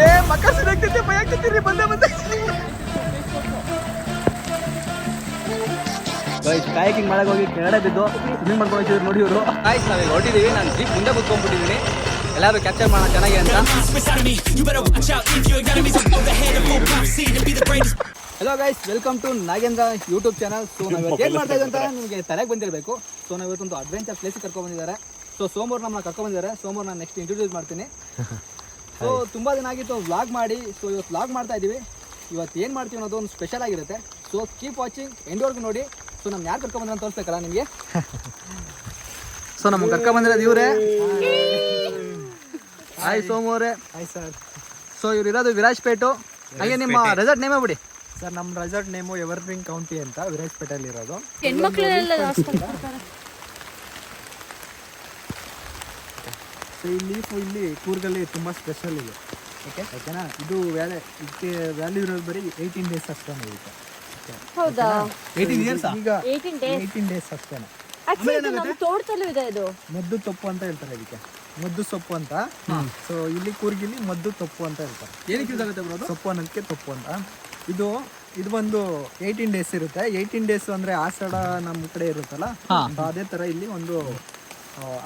ಏ ಮಕ್ಕ ಸಿಡಾಗ್ತೈತೆ ಭಯ ಬಂದೆ ಬಂದೆ. ಗೈಸ್ ಕಾಯಕಿಂಗ್ ಮಾಡಕ್ ಹೋಗಿ ಕೆಳಗಡೆ ಬಿದ್ದು ಸ್ವಿಮ್ಮಿಂಗ್ ಮಾಡ್ಕೊಂಡು ನೋಡಿ ಇವರು. ಆಯ್ತು ನಾವೀಗ ಹೊರಟಿದೀವಿ ನಾನು ಜೀಪ್ ಮುಂದೆ ಕುತ್ಕೊಂಡ್ಬಿಟ್ಟಿದ್ದೀನಿ ಎಲ್ಲಾರು ಕ್ಯಾಪ್ಚರ್ ಮಾಡೋಣ ಚೆನ್ನಾಗಿ ಅಂತ. Hello guys welcome to Nagendra YouTube channel so ನಾವು ಇವತ್ತು ಏನು ಮಾಡ್ತಾ ಅಂತ ನಿಮಗೆ ತಲೆಗೆ ಬಂದಿರಬೇಕು. ಸೊ ನಾವು ಇವತ್ತೊಂದು ಅಡ್ವೆಂಚರ್ ಪ್ಲೇಸಿಗೆ ಕರ್ಕೊಂಡು ಬಂದಿದ್ದಾರೆ. ಸೊ ಸೋಮವಾರ ನಮ್ಮನ್ನ ಕರ್ಕೊಂಡು ಬಂದಿದ್ದಾರೆ. ಸೋಮವಾರ ನಾನು ನೆಕ್ಸ್ಟ್ ಇಂಟ್ರೊಡ್ಯೂಸ್ ಮಾಡ್ತೀನಿ. ಸೊ ತುಂಬ ದಿನ ಆಗಿತ್ತು ವ್ಲಾಗ್ ಮಾಡಿ. ಸೊ ಇವತ್ತು ವ್ಲಾಗ್ ಮಾಡ್ತಾ ಇದ್ದೀವಿ ಇವತ್ತು ಏನು ಮಾಡ್ತೀವಿ ಅನ್ನೋದು ಒಂದು ಸ್ಪೆಷಲ್ ಆಗಿರುತ್ತೆ. ಸೊ ಕೀಪ್ ವಾಚಿಂಗ್ ಎಂಡ್ವರೆಗೂ ನೋಡಿ. ಸೊ ನಮ್ಮ ಯಾರು ಕರ್ಕೊಂಡು ಬಂದ್ರೆ ಅಂತ ತೋರಿಸ್ಬೇಕಲ್ಲ ನಿಮಗೆ? ಸೊ ನಮ್ಮ ಕರ್ಕೊಂಡು ಬಂದಿರೋದು ಇವರೇ. ಹಾಯ್ ಸೋಮವಾರೇ ಹಾಯ್ ಸರ್ ಸೊ ಇವ್ರು ಇರೋದು ವಿರಾಜ್ ಪೇಟು ಹಾಗೆ ನಿಮ್ಮ ರೆಸಾರ್ಟ್ ನೇಮೇ ಬಿಡಿ ಸರ್ ನಮ್ಮ ರೆಸಾರ್ಟ್ ನೇಮು ಎವರ್ಗ್ರೀನ್ ಕೌಂಟಿ ಅಂತ ವಿರಾಜ್ ಪೇಟೆ ಅಲ್ಲಿ ಇರೋದು ಹೆಣ್ಮಕ್ಳೆಲ್ಲ ಸೊ ಈ ಲೀಫು ಇಲ್ಲಿ ಕೂರ್ಗಲ್ಲಿ ತುಂಬ ಸ್ಪೆಷಲ್ ಇದೆ. ಓಕೆ ಓಕೆನಾ ಇದು ವ್ಯಾಲ್ಯೂ ಇದಕ್ಕೆ ವ್ಯಾಲ್ಯೂ ಇರೋದು ಬರೀ ಏಯ್ಟೀನ್ ಡೇಸ್ ಅಷ್ಟೇ ಇರುತ್ತೆ ಹೌದಾ? ಏಯ್ಟೀನ್ ಇಯರ್ಸ್ ಈಗ ಏಯ್ಟೀನ್ ಡೇಸ್ ಏಯ್ಟೀನ್ ಡೇಸ್ ಅಷ್ಟೇ ಇದು ನಮ್ಮ ತೋಟದಲ್ಲೂ ಇದೆ ಇದು. ಮದ್ದು ತೊಪ್ಪು ಅಂತ ಹೇಳ್ತಾರೆ ಇದಕ್ಕೆ. ಮದ್ದು ಸೊಪ್ಪು ಅಂತ. ಸೊ ಇಲ್ಲಿ ಕೂರ್ಗಿಲಿ ಮದ್ದು ತೊಪ್ಪು ಅಂತ ಹೇಳ್ತಾರೆ. ಏನಕ್ಕೆ ಯೂಸ್ ಆಗುತ್ತೆ ಬ್ರೋ ಸೊಪ್ಪು ಅನ್ನೋದಕ್ಕೆ ತೊಪ್ಪು ಅಂತ. ಇದು ಇದು ಬಂದು ಏಯ್ಟೀನ್ ಡೇಸ್ ಇರುತ್ತೆ. ಏಯ್ಟೀನ್ ಡೇಸ್ ಅಂದ್ರೆ ಆಷಾಢ ನಮ್ಮ ಕಡೆ ಇರುತ್ತಲ್ಲ? ಅದೇ ತರ ಇಲ್ಲಿ ಒಂದು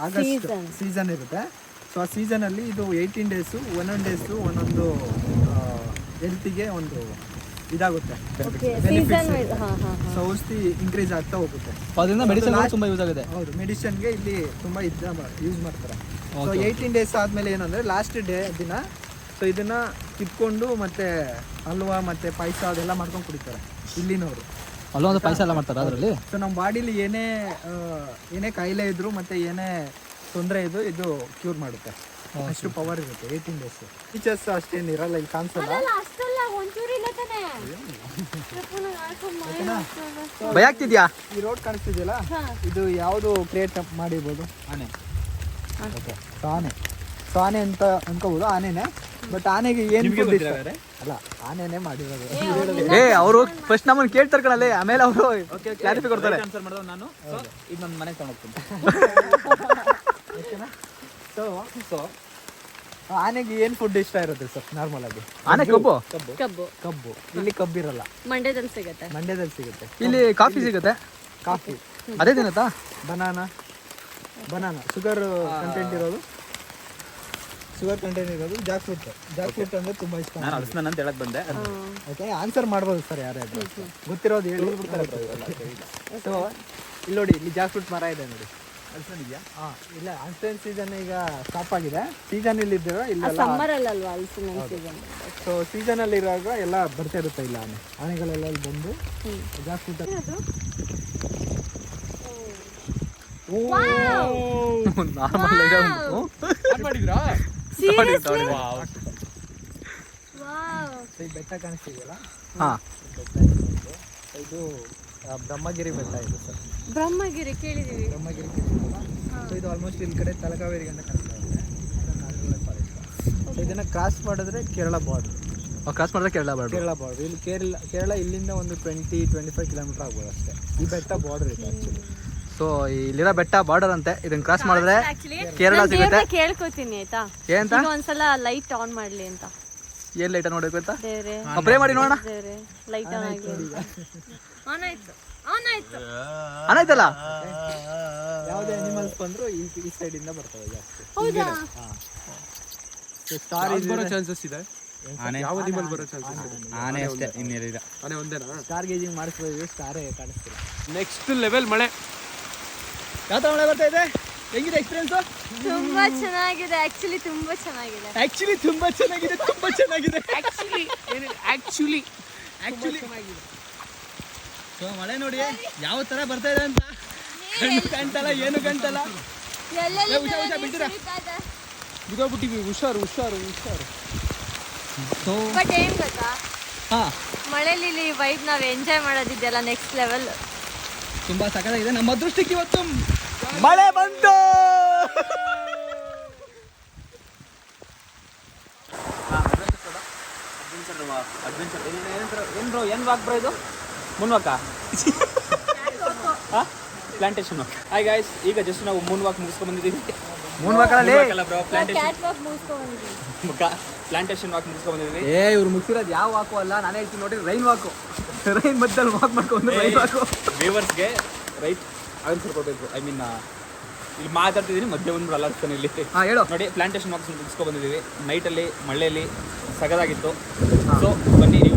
ಆಗಸ್ಟ್ ಸೀಸನ್ ಇರುತ್ತೆ. ಸೊ ಆ ಸೀಸನಲ್ಲಿ ಅಲ್ಲಿ ಇದು ಏಯ್ಟೀನ್ ಡೇಸು ಒನ್ ಡೇಸು ಒಂದೊಂದು ಹೆಲ್ತಿಗೆ ಒಂದು ಇದಾಗುತ್ತೆ. ಓಕೆ Benefits ಸೀಸನ್ ಇರುತ್ತೆ. ಹಾ ಹಾ ಹಾ. ಸೊ ಔಷಧಿ ಇನ್ಕ್ರೀಸ್ ಆಗ್ತಾ ಹೋಗುತ್ತೆ. ಅದರಿಂದ ಮೆಡಿಸಿನ್ ತುಂಬಾ ಯೂಸ್ ಆಗುತ್ತೆ. ಹೌದು ಮೆಡಿಸಿನ್ಗೆ ಇಲ್ಲಿ ತುಂಬಾ ಇದ ಯೂಸ್ ಮಾಡ್ತಾರೆ. ಸೊ ಏಯ್ಟೀನ್ ಡೇಸ್ ಆದಮೇಲೆ ಏನಂದ್ರೆ ಲಾಸ್ಟ್ ಡೇ ದಿನ. ಸೊ ಇದನ್ನ ಕಿತ್ಕೊಂಡು ಮತ್ತೆ ಹಲ್ವಾ ಮತ್ತೆ ಪಾಯಸ ಅದೆಲ್ಲ ಮಾಡ್ಕೊಂಡು ಕುಡಿತಾರೆ ಇಲ್ಲಿನವರು. ಅಲ್ಲೊಂದು ಪಾಯಸ ಎಲ್ಲ ಮಾಡ್ತಾರೆ ಅದರಲ್ಲಿ? ಸೊ ನಮ್ಮ ಬಾಡಿಲಿ ಏನೇ ಏನೇ ಕಾಯಿಲೆ ಇದ್ರು ಮತ್ತೆ ಏನೇ ತೊಂದರೆ ಇದು ಇದು ಕ್ಯೂರ್ ಮಾಡುತ್ತೆ. ಅಷ್ಟು ಪವರ್ ಇರುತ್ತೆ ಏಯ್ಟೀನ್ ಡೇಸ್ ಟೀಚರ್ಸ್ ಅಷ್ಟೇನು ಇರಲ್ಲ ಇಲ್ಲಿ ಕಾಣಿಸಲ್ಲ. ಭಯ ಆಗ್ತಿದ್ಯಾ? ಈ ರೋಡ್ ಕಾಣಿಸ್ತಿದೆಯಲ್ಲ? ಇದು ಯಾವುದು ಕ್ರಿಯೇಟ್ ಮಾಡಿರ್ಬೋದು? ಆನೆ. ಓಕೆ ಸೊ ಆನೆ. ಸೊ ಆನೆ ಅಂತ ಅನ್ಕೋಬಹುದು ಆನೆನೇ. ಬಟ್ ಆನೆಗೆ ಏನು ಅಲ್ಲ ಆನೆನೇ ಮಾಡಿರೋದು. ಏ, ಏ ಅವರು ಫಸ್ಟ್ ನಮ್ಮನ್ನ ಕೇಳ್ತಾರೆ ಕಣಲ್ಲಿ ಆಮೇಲೆ ಅವರು ಕ್ಲಾರಿಫೈ ಕೊಡ್ತಾರೆ. ನಾನು? ಇದು ನನ್ನ ಮನೆಗೆ ತಗೊಂಡೋಗ್ತೀನಿ ಓಕೆನಾ? ಸೊ ಸೊ ಆನೆಗೆ ಏನ್ ಫುಡ್ ಇಷ್ಟ ಇರುತ್ತೆ ಸರ್ ನಾರ್ಮಲ್ ಆಗಿ? ಆನೆ ಕಬ್ಬು. ಕಬ್ಬು? ಕಬ್ಬು. ಇಲ್ಲಿ ಕಬ್ಬಿರಲ್ಲ ಮಂಡ್ಯದಲ್ಲಿ ಸಿಗುತ್ತೆ. ಮಂಡ್ಯದಲ್ಲಿ ಸಿಗುತ್ತೆ. ಇಲ್ಲಿ ಕಾಫಿ ಸಿಗುತ್ತೆ? ಕಾಫಿ. ಅದೇ ದಿನ ಬನಾನಾ ಬನಾನಾ ಶುಗರ್ ಕಂಟೆಂಟ್ ಇರೋದು? ಶುಗರ್ ಕಂಟೆಂಟ್ ಇರೋದು ಜಾಕ್ ಫ್ರೂಟ್ ಜಾಕ್ ಫ್ರೂಟ್ ಅಂದ್ರೆ ತುಂಬಾ ಇಷ್ಟ ನಾನು ಅಂತ ಹೇಳಕ್ ಬಂದೆ. ಓಕೆ ಆನ್ಸರ್ ಮಾಡ್ಬೋದು ಸರ್ ಯಾರ್ಯಾರು ಗೊತ್ತಿರೋದು ಹೇಳಿ ಸೊ ಇಲ್ಲಿ ನೋಡಿ ಇಲ್ಲಿ ಜಾಕ್ ಫ್ರೂಟ್ ಮರ ಇದೆ ನೋಡಿ. ಅಳಿಸ್ನಿದ್ಯಾ ಹಾಂ ಇಲ್ಲ ಅನ್ಸ್ಟೆನ್ ಸೀಸನ್ ಈಗ ಸ್ಟಾಪ್ ಆಗಿದೆ. ಸೀಸನ್ ಇಲ್ಲಿ ಇದ್ದೇವೆ ಇಲ್ಲ ಸಮ್ಮರ್ ಅಲ್ಲಲ್ವಾ ಅಲ್ಸಿನ ಸೀಸನ್ ಸೊ ಸೀಸನ್ ಅಲ್ಲಿ? ಇರುವಾಗ ಎಲ್ಲ ಬರ್ತಾ ಇರುತ್ತೆ ಇಲ್ಲ ಆನೆ. ಆನೆಗಳೆಲ್ಲ ಇಲ್ಲಿ ಬಂದು ಜಾಸ್ತಿ ಬೆಟ್ಟ ಕಾಣಿಸ್ತಿದೆಯಲ್ಲ? ಹಾ. ಬೆಟ್ಟ ಇದು. ಬ್ರಹ್ಮಗಿರಿ ಬೆಟ್ಟ ಇದು ಸರ್. ಬ್ರಹ್ಮಗಿರಿ ಕೇಳಿದೀವಿ. ಬ್ರಹ್ಮಗಿರಿ ಆಲ್ಮೋಸ್ಟ್ ಇಲ್ಲಿ ಕಡೆ ತಲಕಾವೇರಿ ಅಂತ ಕಾಣ್ತಾ ಇದೆ. ಸೊ ಇದನ್ನ ಕ್ರಾಸ್ ಮಾಡಿದ್ರೆ ಕೇರಳ ಬಾರ್ಡರ್ ಕ್ರಾಸ್ ಮಾಡಿದ್ರೆ ಕೇರಳ ಬಾರ್ಡರ್ ಕೇರಳ ಬಾರ್ಡರ್ ಇಲ್ಲಿ ಕೇರಳ ಕೇರಳ ಇಲ್ಲಿಂದ ಒಂದು ಟ್ವೆಂಟಿ ಟ್ವೆಂಟಿ ಫೈವ್ ಕಿಲೋಮೀಟರ್ ಆಗ್ಬೋದು ಅಷ್ಟೇ. ಈ ಬೆಟ್ಟ ಬಾರ್ಡರ್ ಇದೆ ಆಕ್ಚುಲಿ ಸೊ ಇಲ್ಲಿರೋ ಬೆಟ್ಟ ಬಾರ್ಡರ್ ಅಂತೆ. ಇದನ್ನ ಕ್ರಾಸ್ ಮಾಡಿದ್ರೆ ಕೇರಳ ಸಿಗುತ್ತೆ. ಕೇಳ್ಕೊತೀನಿ ಆಯ್ತಾ? ಏನಂತ ಒಂದ್ಸಲ ಲೈಟ್ ಆನ್ ಮಾಡ್ಲಿ ಅಂತ. ಏನ್ ಲೈಟ್ ನೋಡ್ಬೇಕು ಅಂತ? ಪ್ರೇ ಮಾಡಿ ನೋಡೋಣ. ಲೈಟ್ ಆನ್ ಆಗ್ಲಿ ಆನ್ ಆಯ್ತು ಆನ್ ಆಯ್ತು. ಅನಾಯ್ತಲ್ಲ ಯಾವುದೇ ಅನಿಮಲ್ಸ್ ಬಂದ್ರು ಈ ಈ ಸೈಡ್ ಇಂದ ಬರ್ತವೆ ಜಾಸ್ತಿ. ಹೌದಾ? ಸ್ಟಾರ್ ಚಾನ್ಸಸ್ ಇದೆ? ಆನೆ. ಯಾವ ಅನಿಮಲ್ ಬರೋ ಚಾನ್ಸಸ್ ಇದೆ? ಆನೆ ಅಷ್ಟೇ ಇನ್ನೇನಿಲ್ಲ. ಆನೆ ಒಂದೇನಾ? ಸ್ಟಾರ್ ಗೇಜಿಂಗ್ ಮಾಡಿಸ್ಬೋದು ಸ್ಟಾರೇ ಕಾಣಿಸ್ತಿಲ್ಲ ನೆಕ್ಸ್ಟ್ ಲೆವೆಲ್ ಮಳೆ. ಯಾವ ತರ ಮಳೆ ಬರ್ತಾ ಇದೆ? ಹೆಂಗಿದೆ ಎಕ್ಸ್ಪೀರಿಯನ್ಸ್ ತುಂಬಾ ಚೆನ್ನಾಗಿದೆ. ಆಕ್ಚುಲಿ ತುಂಬಾ ಚೆನ್ನಾಗಿದೆ. ಆಕ್ಚುಲಿ ತುಂಬಾ ಚೆನ್ನಾಗಿದೆ ತುಂಬಾ ಚೆನ್ನಾಗಿದೆ. ಆಕ್ಚುಲಿ ಆಕ್ಚುಲಿ ಆಕ್ಚುಲಿ ಸೊ ಮಳೆ ನೋಡಿ ಯಾವ ತರ ಬರ್ತಾ ಇದೆ ಅಂತ. ಕಣ್ಣು ಕಾಣ್ತಲ್ಲ ಏನು ಕಾಣ್ತಲ್ಲ ಹುಷಾರ್, ಹುಷಾರ್, ಬಿಡ್ತೀರಾ? ಬಿದ್ದೋಗ್ಬಿಟ್ಟಿವಿ ಹುಷಾರು ಹುಷಾರು ಹುಷಾರು ಬಟ್ ಏನ್ ಗೊತ್ತಾ ಹಾ ಮಳೆಲಿ ಇಲ್ಲಿ ವೈಬ್ ನಾವ್ ಎಂಜಾಯ್ ಮಾಡೋದಿದೆಯಲ್ಲ ನೆಕ್ಸ್ಟ್ ಲೆವೆಲ್ ತುಂಬಾ ಸಖತ್ತಾಗಿದೆ ನಮ್ಮ ಅದೃಷ್ಟಕ್ಕೆ ಇವತ್ತು ಮಳೆ ಬಂತು ಅಡ್ವೆಂಚರ್ ಏನು ಬ್ರೋ ಏನು ವಾಕ್ ಬ್ರೋ ಇದು ಮುನ್ವಾಕ ಪ್ಲಾಂಟೇಶನ್ ವಾಕ್ ಹಾಯ್ ಗಾಯ್ಸ್ ಈಗ ಜಸ್ಟ್ ನಾವು ಮೂನ್ ವಾಕ್ ಮುಗಿಸ್ಕೊಂಡು ಬಂದಿದ್ದೀವಿ. ಮೂನ್ ಅಲ್ಲ bro plantation cat walk plantation walk ಮುಗಿಸ್ಕೊಂಡ್ ಏ ಇವ್ರು ಮುಗಿಸಿರೋದು ಯಾವ ವಾಕು ಅಲ್ಲ. ನಾನೇ ಹೇಳ್ತೀನಿ ನೋಡಿ ರೈನ್ ವಾಕು ರೈನ್ ಮಧ್ಯದಲ್ಲಿ ವಾಕ್ ಮಾಡ್ಕೊಂಡು ರೈನ್ ವಾಕು ವ್ಯೂವರ್ಸ್ಗೆ ರೈಟ್ ಆನ್ಸರ್ ಕೊಡಬೇಕು ಐ ಮೀನ್ ಇಲ್ಲಿ ಮಾತಾಡ್ತಿದ್ದೀನಿ ಮಧ್ಯೆ ಒಂದು ಅಲ್ಲಾಡ್ತಾನೆ ಇಲ್ಲಿ. ಹಾ ಹೇಳು. ನೋಡಿ ಪ್ಲಾಂಟೇಶನ್ ವಾಕ್ಸ್ ಮುಗಿಸ್ಕೊಂಡು ಬಂದಿದ್ದೀವಿ. ನೈಟಲ್ಲಿ ಮಳೆಯಲ್ಲಿ ಸಗದಾಗಿತ್ತು. ಸೊ ಬನ್ನಿ ನೀವು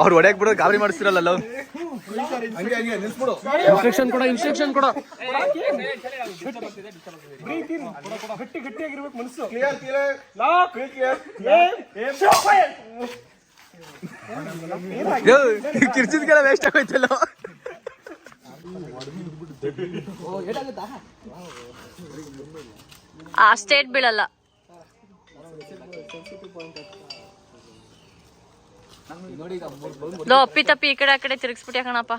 ಅವ್ರು ಹೊಡೆಯಕ್ ಬಿಡೋದು ಗಾಬರಿ ಮಾಡಿಸ್ತಿರಲ್ಲ ಹಂಗೆ ಹಂಗೆ ನಿಲ್ಸ್ಬಿಡು ಇನ್ಸ್ಟ್ರಕ್ಷನ್ ಕೊಡ ಇನ್ಸ್ಟ್ರಕ್ಷನ್ ಕೊಡ. ಕ್ಲಿಯರ್ ಕ್ಲಿಯರ್ ಕಿರ್ಚಿದ್ಗೆಲ್ಲ ವೇಸ್ಟ್ ಆಗೋಯ್ತಲ್ಲ. ಆ ಸ್ಟೇಟ್ ಬೀಳಲ್ಲ. ಲೋ ಅಪ್ಪಿ ತಪ್ಪಿ ಈ ಕಡೆ ಆ ಕಡೆ ತಿರುಗಿಸ್ಬಿಟ್ಯಾ ಕಣಪ್ಪ.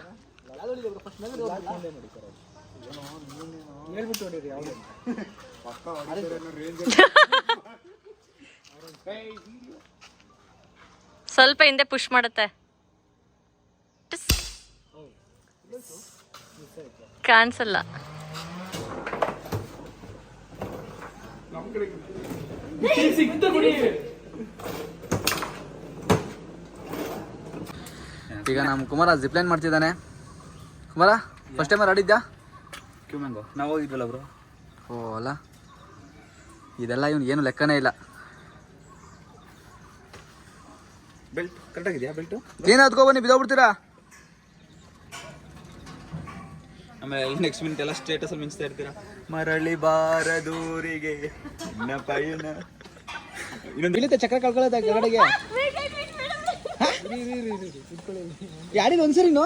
ಸ್ವಲ್ಪ ಹಿಂದೆ ಪುಷ್ ಮಾಡುತ್ತೆ. ಕಾಣಿಸಲ್ಲ. ಈಗ ನಮ್ಮ ಕುಮಾರ ಜಿಪ್ಲೈನ್ ಮಾಡ್ತಿದ್ದಾನೆ. ಕುಮಾರ ಫಸ್ಟ್ ಟೈಮ್ ಆಡಿದ್ಯಾ? ಕ್ಯೂ ಮ್ಯಾಂಗೋ ನಾವು ಹೋಗಿದ್ವಲ್ಲ ಬ್ರೋ ಓ ಅಲ್ಲ. ಇದೆಲ್ಲ ಇವನು ಏನು ಲೆಕ್ಕನೇ ಇಲ್ಲ. ಬೆಲ್ಟ್ ಕರೆಕ್ಟಾಗಿದೆಯಾ ಬೆಲ್ಟು ಏನು ಹತ್ಕೊ ಬನ್ನಿ ಬಿದ್ದೋಗ್ಬಿಡ್ತೀರಾ ಆಮೇಲೆ ನೆಕ್ಸ್ಟ್ ಮಿನಿಟ್ ಎಲ್ಲ ಸ್ಟೇಟಸ್ ಅಲ್ಲಿ ಮಿಂಚ್ತಾ ಇರ್ತೀರಾ? ಮರಳಿ ಬಾರದೂರಿಗೆ ಪಯಣ ಇನ್ನೊಂದು ಇಲ್ಲಿಂದ ಚಕ್ರ ಕಳ್ಕೊಳ್ಳೋದ ಕೆಳಗಡೆಗೆ ಯಾರಿದ ಒಂದ್ಸರಿ ನೋ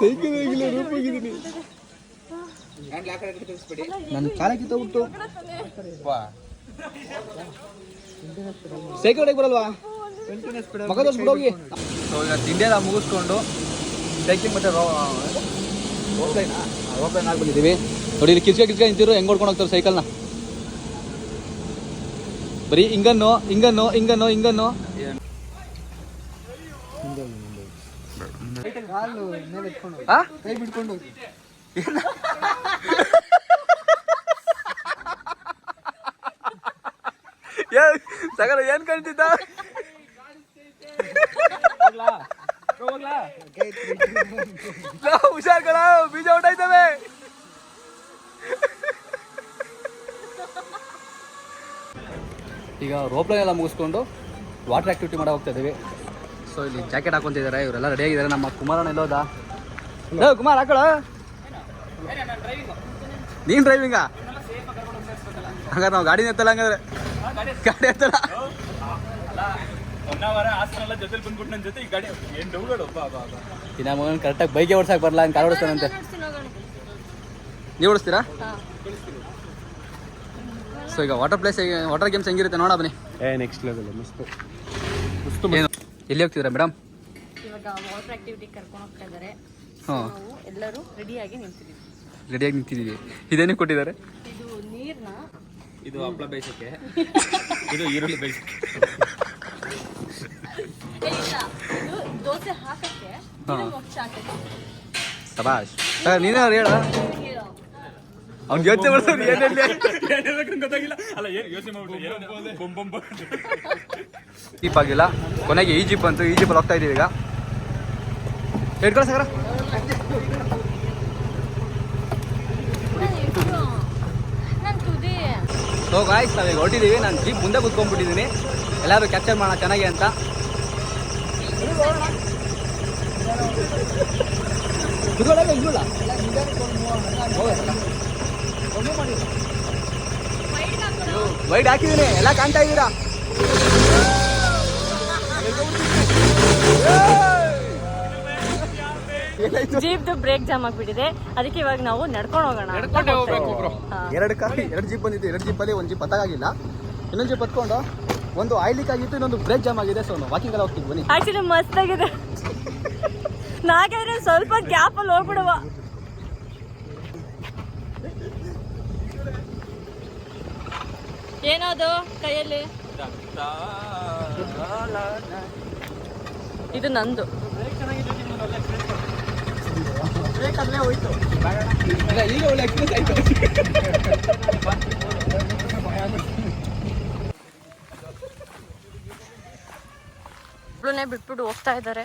ಸೈಕಲ್ ಹೋಗಿಲ್ಲ ನನ್ನ ಕಾಲಕ್ಕೆ ಕಿತ್ತೋಗ್ಬಿಟ್ಟು. ಸೈಕಲ್ ಹೊಡೆಗೆ ಬರಲ್ವಾ? ಮಗ ತೋರಿಸ್ಬಿಟ್ಟು ಹೋಗಿ ಸೊ ಈಗ ತಿಂಡಿ ಎಲ್ಲ ಮುಗಿಸ್ಕೊಂಡು ಸೈಕಲ್ ಮತ್ತೆ ರೋಪ್ಲೈನ್ ರೋಪ್ಲೈನ್ ಆಗ್ಬಿಟ್ಟಿದ್ದೀವಿ ನೋಡಿ ಇಲ್ಲಿ ಕಿಚ್ಕ ಕಿಚ್ಕ ನಿಂತಿರೋ ಹೆಂಗ್ ಹೊಡ್ಕೊಂಡು ಹೋಗ್ತಾರೆ ಸೈಕಲ್ನ ಬರೀ ಹಿಂಗನ್ನು ಹಿಂಗನ್ನು ಹಿಂಗನ್ನು ಹಿಂಗನ್ನು? ಕೈ ಸಗರ ಏನ್ ಕಾಣ್ತಿದ್ದ ಹುಷಾರ್ಗಳ ಹುಷಾರ್ ಕಣ ಬೀಜ ಹೊಟ್ಟಾಯ್ತವೆ ಈಗ ರೋಪ್ಲೈನ್ ಎಲ್ಲ ಮುಗಿಸ್ಕೊಂಡು ವಾಟರ್ ಆಕ್ಟಿವಿಟಿ ಮಾಡೋ ಹೋಗ್ತಾ ಇದ್ದೀವಿ ಸೊ ಇಲ್ಲಿ ಜಾಕೆಟ್ ಹಾಕೊಂತಿದ್ದಾರೆ ಇವರೆಲ್ಲ ರೆಡಿ ಆಗಿದ್ದಾರೆ. ನಮ್ಮ ಕುಮಾರನ ಎಲ್ಲೋದ ಕುಮಾರ್ ಹಾಕೋಳ. ನೀನ್ ಡ್ರೈವಿಂಗಾ ಹಂಗಾರೆ ನಾವು ಗಾಡಿ ಎತ್ತಲ್ಲ ಹಂಗಾದ್ರೆ. ಗಾಡಿ ಎತ್ತಲ್ಲ. ಇನ್ನ ಮಗನ್ ಕರೆಕ್ಟಾಗಿ ಬೈಕೆ ಓಡ್ಸಕ್ ಬರಲ್ಲ ಕಾರ್ ಓಡಿಸ್ತಾನಂತೆ. ನೀವು ಓಡಿಸ್ತೀರಾ? ಸೊ ಈಗ ವಾಟರ್ ಪ್ಲೇಸ್ ವಾಟರ್ ಗೇಮ್ಸ್ ಹೆಂಗಿರುತ್ತೆ ನೋಡ ಬನ್ನಿ. ಏ ನೆಕ್ಸ್ಟ್ ಲೆವೆಲ್ ಮಸ್ತ್ ಏನು? ಎಲ್ಲಿ ಹೋಗ್ತಿದ್ದೀರಾ ಮೇಡಮ್ ಇವಾಗ ವಾಟರ್ ಆಕ್ಟಿವಿಟಿ ಕರ್ಕೊಂಡು ಹೋಗ್ತಾ ಇದ್ದಾರೆ. ಹಾಂ. ಎಲ್ಲರೂ ರೆಡಿಯಾಗಿ ನಿಂತಿದ್ದೀವಿ. ರೆಡಿಯಾಗಿ ನಿಂತಿದ್ದೀವಿ. ಇದೇನೇ ಕೊಟ್ಟಿದ್ದಾರೆ? ಇದು ನೀರ್ನ ಇದು ಹಪ್ಪಳ ಬೇಯಿಸಕ್ಕೆ. ಇದು ಈರುಳ್ಳಿ ಬೇಯಿಸಕ್ಕೆ. ಇದು ದೋಸೆ ಹಾಕಕ್ಕೆ ಹಾ. ಮೊಚ್ಚ ಹಾಕಕ್ಕೆ. ಸಬಾಷ್. ಸರ್ ನೀನೇ ಅವ್ರು ಹೇಳ. ಅವ್ನು ಯೋಚನೆ ಮಾಡ್ತಾರೆ ಏನೆಲ್ಲ ಗೊತ್ತಾಗಿಲ್ಲ ಅಲ್ಲ ಏನು ಯೋಚನೆ ಮಾಡ್ಬಿಟ್ಟು ಜೀಪ್ ಆಗಿಲ್ಲ. ಕೊನೆಗೆ ಈ ಜೀಪ್ ಅಂತ ಈ ಜೀಪಲ್ಲಿ ಹೋಗ್ತಾ ಇದೀವಿ ಈಗ. ಹೇಳ್ಕೊಳ ಸಾಗರ. ಸೊ ಗಾಯ್ಸ್ ನಾವೀಗ ಹೊರಟಿದ್ದೀವಿ. ನಾನು ಜೀಪ್ ಮುಂದೆ ಕೂತ್ಕೊಂಡ್ಬಿಟ್ಟಿದ್ದೀನಿ. ಎಲ್ಲರೂ ಕ್ಯಾಪ್ಚರ್ ಮಾಡೋಣ ಚೆನ್ನಾಗಿ ಅಂತ. ಇಲ್ವಲ್ಲ? ವೈಡ್ ಹಾಕಿದ್ದೀನಿ ಎಲ್ಲ ಕಾಣ್ತಾ ಇದ್ದೀರಾ? ಜೀಪ್ದು ಬ್ರೇಕ್ ಜಾಮ್ ಆಗ್ಬಿಟ್ಟಿದೆ. ಅದಕ್ಕೆ ಇವಾಗ ನಾವು ನಡ್ಕೊಂಡು ಹೋಗೋಣ ಎರಡು ಕಾರ್ ಎರಡು ಜೀಪ್ ಬಂದಿತ್ತು ಎರಡು ಜೀಪಲ್ಲಿ ಒಂದು ಜೀಪ್ ಹತ್ತಾಗಿಲ್ಲ ಇನ್ನೊಂದು ಜೀಪ್ ಹತ್ಕೊಂಡು ಒಂದು ಆಯ್ಲಿಕ್ ಆಗಿತ್ತು ಇನ್ನೊಂದು ಬ್ರೇಕ್ ಜಾಮ್ ಆಗಿದೆ ಸೊ ವಾಕಿಂಗ್ ಎಲ್ಲ ಹೋಗ್ತೀವಿ ಬನ್ನಿ. ಆಕ್ಚುಲಿ ಮಸ್ತ್ ಆಗಿದೆ. ನಾಗಾದ್ರೆ ಸ್ವಲ್ಪ ಗ್ಯಾಪ್ ಅಲ್ಲಿ ಹೋಗ್ಬಿಡುವ. ಏನದು ಕೈಯಲ್ಲಿ? ಇದು ನಂದು. ಒಬ್ಳನ್ನೇ ಬಿಟ್ಬಿಟ್ಟು ಹೋಗ್ತಾ ಇದ್ದಾರೆ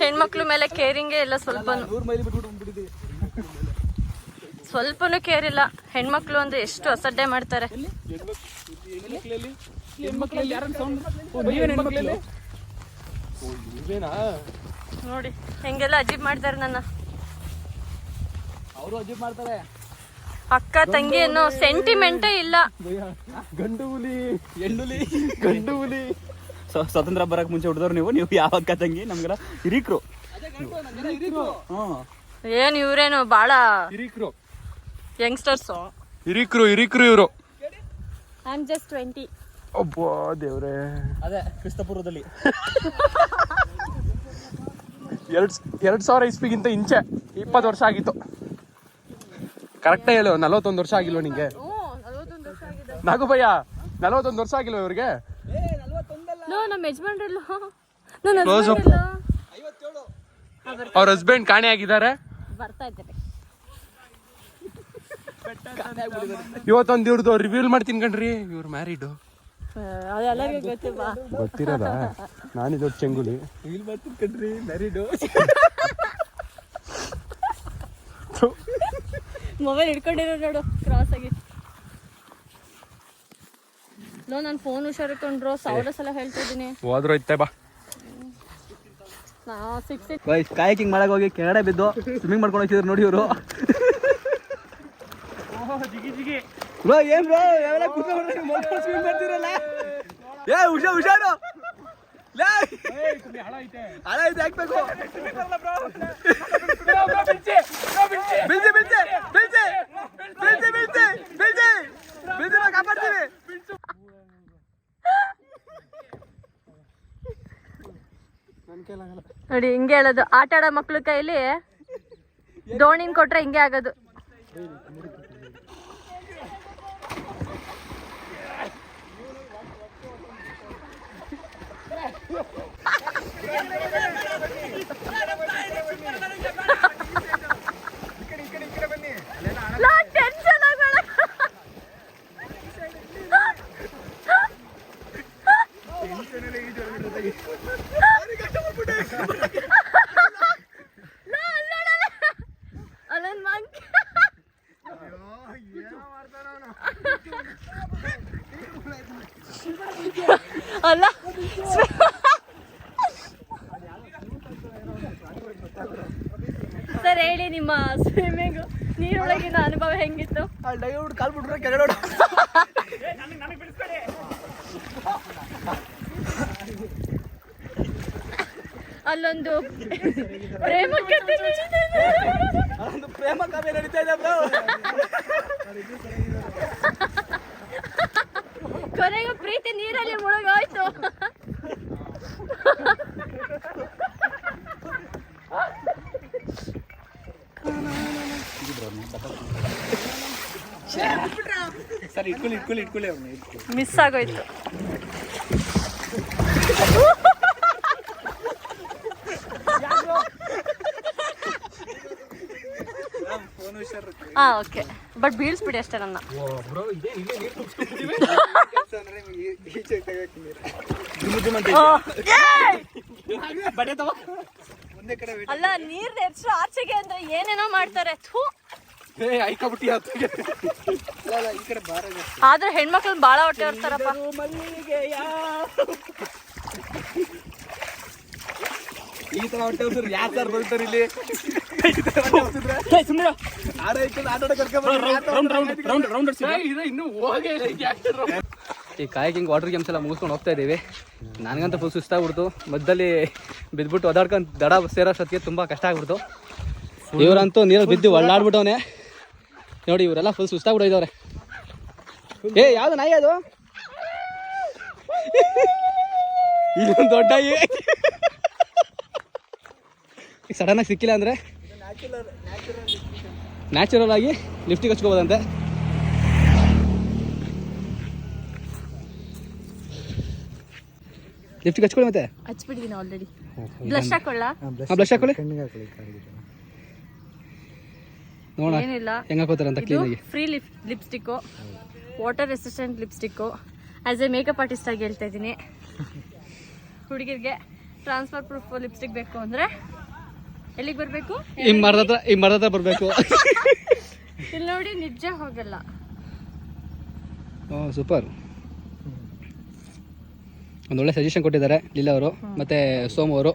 ಹೆಣ್ಮಕ್ಳು ಮೇಲೆ ಕೇರಿಂಗೇ ಇಲ್ಲ ಸ್ವಲ್ಪ ನೂರು ಮೈಲಿ ಬಿಟ್ಬಿಟ್ಟು ಬಂದ್ಬಿಟ್ಟಿದ್ದೀವಿ ಸ್ವಲ್ಪನೂ ಕೇರ್ ಇಲ್ಲ. ಹೆಣ್ಮಕ್ಳು ಅಂದ್ರೆ ಎಷ್ಟು ಅಸಡ್ಡೆ ಮಾಡ್ತಾರೆ. ನೋಡಿ ಹೆಂಗೆಲ್ಲ ಅಜೀಬ್ ಮಾಡ್ತಾರೆ ನನ್ನ. ಅವರು ಅಜೀಬ್ ಮಾಡ್ತಾರೆ. ಅಕ್ಕ ತಂಗಿ ಅನ್ನೋ ಸೆಂಟಿಮೆಂಟೇ ಇಲ್ಲ. ಗಂಡು ಹುಲಿ. ಹೆಣ್ಣುಲಿ ಗಂಡು ಹುಲಿ. ಸ್ವತಂತ್ರ ಬರಕ್ ಮುಂಚೆ ಹುಡ್ದವ್ರು ನೀವು. ನೀವು ಯಾವ ಅಕ್ಕ ತಂಗಿ? ನಮ್ಗೆಲ್ಲ ಹಿರೀಕ್ರು. ಏನ್ ಇವ್ರೇನು ಬಾಳ ಹಿರೀಕ್ರು. ಯಂಗ್ಸ್ಟರ್ಸು. ಹಿರಿಕ್ರು ಹಿರಿಕ್ರು ಇವರು. ಐ ಆಮ್ ಜಸ್ಟ್ ಟ್ವೆಂಟಿ ಅಬ್ಬಾ ದೇವ್ರೆ. ಅದೇ ಕ್ರಿಸ್ತಪೂರ್ವದಲ್ಲಿ. ಎರಡು ಎರಡು ಸಾವಿರ ಇಸ್ವಿಗಿಂತ ಇಂಚೆ ಇಪ್ಪತ್ತು ವರ್ಷ ಆಗಿತ್ತು. ಕರೆಕ್ಟ್ ಹೇಳು ನಲವತ್ತೊಂದು ವರ್ಷ ಆಗಿಲ್ವ ನಿಂಗೆ? ನಾಗುಭಯ್ಯ ನಲವತ್ತೊಂದು ವರ್ಷ ಆಗಿಲ್ವ ಇವ್ರಿಗೆ? ನೋ ನಮ್ಮ ಯಜಮಾನ್ರಲ್ಲ. ಅವ್ರ ಹಸ್ಬೆಂಡ್ ಕಾಣೆ ಆಗಿದ್ದಾರೆ ಬರ್ತಾ ಇದ್ದಾರೆ. ಇವತ್ತೊಂದು ಇವ್ರದ್ದು ರಿವ್ಯೂಲ್ ಮಾಡ್ತೀನಿ ಕಣ್ರಿ. ಇವ್ರು ಮ್ಯಾರಿಡು ಅದೆಲ್ಲರಿಗೂ ಗೊತ್ತು ಬಾ ಗೊತ್ತಿರೋದ ನಾನು ದೊಡ್ಡ ಚೆಂಗುಲಿ ಕಣ್ರಿ ಮ್ಯಾರಿಡು ಮೊಬೈಲ್ ಹಿಡ್ಕೊಂಡಿರೋ ನೋಡು ಕ್ರಾಸ್ ಆಗಿ. ನೋ ನಾನು ಫೋನ್ ಹುಷಾರಿಕೊಂಡ್ರು ಸಾವಿರ ಸಲ ಹೇಳ್ತಾ ಇದ್ದೀನಿ. ಹೋದ್ರು ಐತೆ ಬಾ. ಕಾಯಕಿಂಗ್ ಮಾಡಕ್ ಹೋಗಿ ಕೆಳಗಡೆ ಬಿದ್ದು ಸ್ವಿಮ್ಮಿಂಗ್ ಮಾಡ್ಕೊಂಡು ಹೋಗ್ತಿದ್ರು ನೋಡಿ ಇವರು. ಬ್ರೋ ಏನ್ ಕೂತ್ಕೊಂಡು ಸ್ವಿಮ್ ಮಾಡ್ತಿರಲ್ಲ ಏ ಹುಷಾರು ಹಳ ಐತೆ. ಹಾಕ್ಬೇಕು ಕಾಪಾಡ್ತೀವಿ. ನೋಡಿ ಹಿಂಗೆ ಹೇಳೋದು. ಆಟ ಆಡೋ ಮಕ್ಳ ಕೈಲಿ ದೋಣಿನ ಕೊಟ್ರೆ ಹಿಂಗೆ ಆಗೋದು. ಅಲ್ಲ ಸರ್ ಹೇಳಿ ನಿಮ್ಮ ಸ್ವಿಮ್ಮಿಂಗ್ ನೀರೊಳಗಿನ ಅನುಭವ ಹೆಂಗಿತ್ತು? ಡೈವ್ಡ್ ಕಾಲ್ ಬಿಟ್ರೆ ಕೆಳಗಡೆ ಅಲ್ಲೊಂದು ಪ್ರೇಮ ಕಥೆ. ಒಂದು ಪ್ರೇಮ ಕಾವ್ಯ ನಡೀತಾ ಇದೆ ಕೊನೆಗೂ ಪ್ರೀತಿ ನೀರಲ್ಲಿ ಮುಳುಗೋಯ್ತು. ಮಿಸ್ ಆಗೋಯ್ತು. ಹಾ ಓಕೆ ಬಟ್ ಬೀಳ್ಸ್ಬಿಡಿ ಅಷ್ಟೇ ನನ್ನ! ಅಲ್ಲ ನೀರ್ ಎರ್ಸು ಆಚೆಗೆ ಅಂದ್ರೆ ಏನೇನೋ ಮಾಡ್ತಾರೆ. ಥೂ. ಆದ್ರೆ ಹೆಣ್ಮಕ್ಳು ಬಾಳ ಹೊಟ್ಟೆ ಹೊರ್ತಾರಪ್ಪ ಈ ತರ ಹೊಟ್ಟೆ ಯಾವ ಯಾರು ಸರ್ ಬರ್ತಾರೆ ಇಲ್ಲಿ? ಈ ಕಾಯಕಿಂಗ್ ವಾಟರ್ ಗೇಮ್ಸ್ ಎಲ್ಲ ಮುಗಿಸ್ಕೊಂಡು ಹೋಗ್ತಾ ಇದ್ದೀವಿ ನನಗಂತೂ ಫುಲ್ ಸುಸ್ತಾಗ್ಬಿಡ್ತು ಮಧ್ಯದಲ್ಲಿ ಬಿದ್ಬಿಟ್ಟು ಒದಾಡ್ಕೊಂಡು ದಡ ಸೇರೋಷ್ಟೊತ್ತಿಗೆ ತುಂಬ ಕಷ್ಟ ಆಗ್ಬಿಡ್ತು. ಇವರಂತೂ ನೀರಲ್ಲಿ ಬಿದ್ದು ಒಳ್ಳಾಡ್ಬಿಟ್ಟವನೆ. ನೋಡಿ, ಇವರೆಲ್ಲ ಫುಲ್ ಸುಸ್ತಾಗ್ಬಿಟ್ಟಿದ್ದಾರೆ ಏ, ಯಾವ್ದು ನಾಯಿ ಅದು? ಇಲ್ಲೊಂದು ದೊಡ್ಡ ಸಡನ್ ಆಗಿ ಸಿಕ್ಕಿಲ್ಲ ಅಂದ್ರೆ? ನ್ಯಾಚುರಲ್ ಆಗಿ ಲಿಫ್ಟಿಗೆ ಹಚ್ಕೋಬೋದಂತೆ. ಲಿಫ್ಟಿಗೆ ಹಚ್ಕೊಳ್ಳಿ ಮತ್ತೆ? ಹಚ್ಬಿಟ್ಟಿದ್ದೀನಿ ಆಲ್ರೆಡಿ ಬ್ಲಶ್ ಹಾಕೊಳ್ಳ? ಬ್ಲಶ್ ಹಾಕೊಳ್ಳಿ. ನೋಡೋಣ. ಏನಿಲ್ಲ. ಹೆಂಗೆ ಹಾಕೋತಾರೆ ಅಂತ ಕ್ಲೀನಾಗಿ free lip lipstick water resistant lipstick as a makeup artist ಆಗಿ ಹೇಳ್ತಾ ಇದ್ದೀನಿ. ಹುಡುಗಿರಿಗೆ ಟ್ರಾನ್ಸ್ಫರ್ ಪ್ರೂಫ್ ಲಿಪ್ಸ್ಟಿಕ್ ಬೇಕು ಅಂದರೆ ಎಲ್ಲಿಗೆ ಬರಬೇಕು? ಈ ಮರದ ಹತ್ರ ಈ ಮರದ ಹತ್ರ ಬರಬೇಕು. ಇಲ್ಲಿ ನೋಡಿ ನಿಜ ಹೋಗಲ್ಲ. ಸೂಪರ್. ಒಂದೊಳ್ಳೆ ಸಜೆಷನ್ ಕೊಟ್ಟಿದ್ದಾರೆ ಲೀಲಾ ಅವರು ಮತ್ತೆ ಸೋಮು ಅವರು.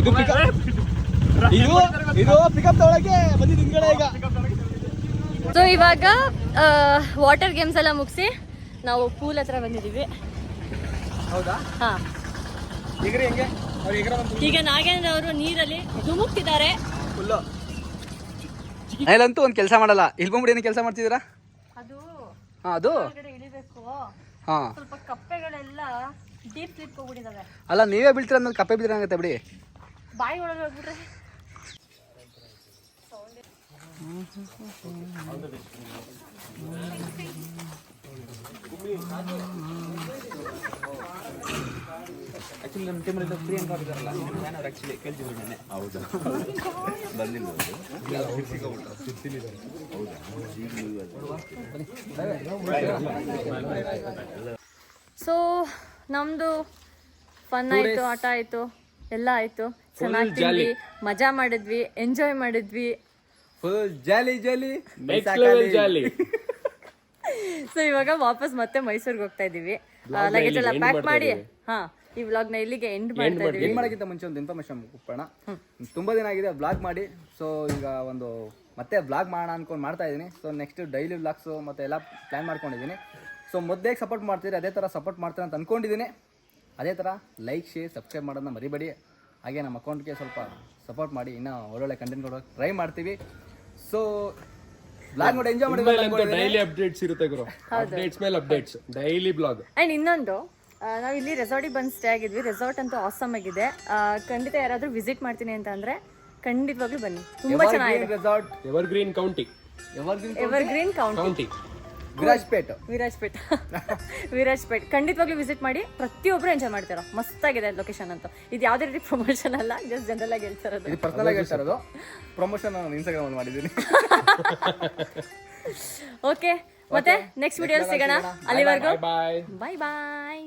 ಇದು ಇದು ಇದು ಪಿಕಪ್ ತಗೊಳಕ್ಕೆ ಬಂದಿದ್ದು ಹಿಂದ್ಗಡೆ ಈಗ. ಸೊ ಇವಾಗ ವಾಟರ್ ಗೇಮ್ಸ್ ಎಲ್ಲ ಮುಗಿಸಿ ನಾವು ಪೂಲ್ ಹತ್ರ ಬಂದಿದ್ದೀವಿ. ಹೌದಾ? ಹಾಂ. ಈಗ ನಾಗೇಂದ್ರ ಅವರು ನೀರಲ್ಲಿ ಧುಮುಕ್ತಿದ್ದಾರೆ ಫುಲ್ಲು ಒಂದ್ ಒಂದು ಕೆಲಸ ಮಾಡಲ್ಲ. ಇಲ್ಲಿ ಬಂದ್ಬಿಡಿ ಏನು ಕೆಲಸ ಮಾಡ್ತಿದ್ದೀರಾ? ಅದು ಹಾಂ ಅದು? ಹಾಂ. ಸ್ವಲ್ಪ ಕಪ್ಪೆಗಳೆಲ್ಲ ಡೀಪ್ ಸ್ಲಿಪ್ ಹೋಗ್ಬಿಟ್ಟಿದಾವೆ ಅಲ್ಲ ನೀವೇ ಬೀಳ್ತೀರ ಅಂದ್ರೆ ಕಪ್ಪೆ ಬಿದ್ದಿರಂಗತ್ತೆ ಬಿಡಿ? ಬಾಯಿ ಒಳಗೆ ಹೋಗ್ಬಿಟ್ರೆ ಆಕ್ಚುಲಿ ನಮ್ಮ ಟೀಮಲ್ಲಿ ಪ್ರಿಯಾಂಕಾ ಇದ್ದಾರಲ್ಲ ಫ್ಯಾನ್ ಅವ್ರು ಆಕ್ಚುಲಿ ಕೇಳ್ತಿದ್ರು ನೆನ್ನೆ. ಹೌದಾ? ಬಂದಿಲ್ಲ ಸೊ ನಮ್ದು ಫನ್ ಆಯ್ತು ಆಟ ಆಯ್ತು ಎಲ್ಲ ಆಯ್ತು. ಚೆನ್ನಾಗಿ ಮಜಾ ಮಾಡಿದ್ವಿ ಎಂಜಾಯ್ ಮಾಡಿದ್ವಿ. ಫುಲ್ ಜಾಲಿ ಜಾಲಿ ಜಾಲಿ ಸೊ ಇವಾಗ ವಾಪಸ್ ಮತ್ತೆ ಮೈಸೂರಿಗೆ ಹೋಗ್ತಾ ಇದೀವಿ. ಲಗೇಜ್ ಎಲ್ಲ ಪ್ಯಾಕ್ ಮಾಡಿ ಹಾ ಈ ವ್ಲಾಗ್ನ ಇಲ್ಲಿಗೆ ಎಂಡ್ ಮಾಡ್ತಾ ಇದೀವಿ. ಎಂಡ್ ಮಾಡೋಕ್ಕಿಂತ ಮುಂಚೆ ಒಂದು ಇನ್ಫಾರ್ಮೇಶನ್ ಕೊಪ್ಪಣ ತುಂಬಾ ದಿನ ಆಗಿದೆ ಬ್ಲಾಗ್ ಮಾಡಿ. ಸೊ ಈಗ ಒಂದು ಮತ್ತೆ ಬ್ಲಾಗ್ ಮಾಡೋಣ ಅನ್ಕೊಂಡು ಮಾಡ್ತಾ ಇದ್ದೀನಿ ಸೊ ನೆಕ್ಸ್ಟ್ ಡೈಲಿ ವ್ಲಾಗ್ಸ್ ಮತ್ತೆ ಎಲ್ಲ ಪ್ಲಾನ್ ಮಾಡ್ಕೊಂಡಿದ್ದೀನಿ ಸೊ ಮೊದಲೇ ಸಪೋರ್ಟ್ ಮಾಡ್ತೀರಿ ಅದೇ ಥರ ಸಪೋರ್ಟ್ ಮಾಡ್ತೀರಾ ಅಂತ ಅನ್ಕೊಂಡಿದ್ದೀನಿ ಅದೇ ಥರ ಲೈಕ್ ಶೇರ್ ಸಬ್ಸ್ಕ್ರೈಬ್ ಮಾಡೋದನ್ನ ಮರಿಬೇಡಿ. ಹಾಗೆ ನಮ್ಮ ಅಕೌಂಟ್ಗೆ ಸ್ವಲ್ಪ ಸಪೋರ್ಟ್ ಮಾಡಿ ಇನ್ನೂ ಒಳ್ಳೊಳ್ಳೆ ಕಂಟೆಂಟ್ ಕೊಡೋಕೆ ಟ್ರೈ ಮಾಡ್ತೀವಿ. ಸೊ ಬ್ಲಾಗ್ ನೋಡಿ ಎಂಜಾಯ್ ಮಾಡಿ ಡೈಲಿ ಅಪ್ಡೇಟ್ಸ್ ಇರುತ್ತೆ ಗುರು? ಅಪ್ಡೇಟ್ಸ್ ಮೇಲೆ ಅಪ್ಡೇಟ್ಸ್ ಡೈಲಿ ಬ್ಲಾಗ್ ಅಂಡ್ ಇನ್ನೊಂದು ನಾವು ಇಲ್ಲಿ ರೆಸಾರ್ಟಿಗೆ ಬಂದು ಸ್ಟೇ ಆಗಿದ್ವಿ. ರೆಸಾರ್ಟ್ ಅಂತೂ ಆಸಮ್ ಆಗಿದೆ. ಆ, ಖಂಡಿತ ಯಾರಾದರೂ ವಿಸಿಟ್ ಮಾಡ್ತೀನಿ ಅಂತ ಅಂದ್ರೆ ಖಂಡಿತವಾಗ್ಲೂ ಬನ್ನಿ. ತುಂಬಾ ಚೆನ್ನಾಗಿದೆ. Resort Evergreen County Evergreen County County Virajpet. Virajpet. Virajpet. ಖಂಡಿತವಾಗ್ಲೂ ವಿಸಿಟ್ ಮಾಡಿ ಪ್ರತಿಯೊಬ್ಬರು ಎಂಜಾಯ್ ಮಾಡ್ತೀರಾ? ಮಸ್ತಾಗಿದೆ ಲೊಕೇಶನ್ ಅಂತ. ಇದು ಯಾವುದೇ ರೀತಿ ಪ್ರಮೋಷನ್ ಅಲ್ಲ ಜಸ್ಟ್ ಜನರಲ್ ಆಗಿ ಹೇಳ್ತಿರೋದು ಇದು ಪರ್ಸನಲ್ ಆಗಿ ಹೇಳ್ತಾ ಇರೋದು. ಪ್ರಮೋಷನ್ ನಾನು ಇನ್ಸ್ಟಾಗ್ರಾಮ್ ಅಲ್ಲಿ ಮಾಡಿದ್ದೀನಿ. ಓಕೆ ಮತ್ತೆ ನೆಕ್ಸ್ಟ್ ವಿಡಿಯೋ ಸಿಗೋಣ. ಅಲ್ಲಿವರೆಗೂ ಬಾಯ್ ಬಾಯ್ ಬಾಯ್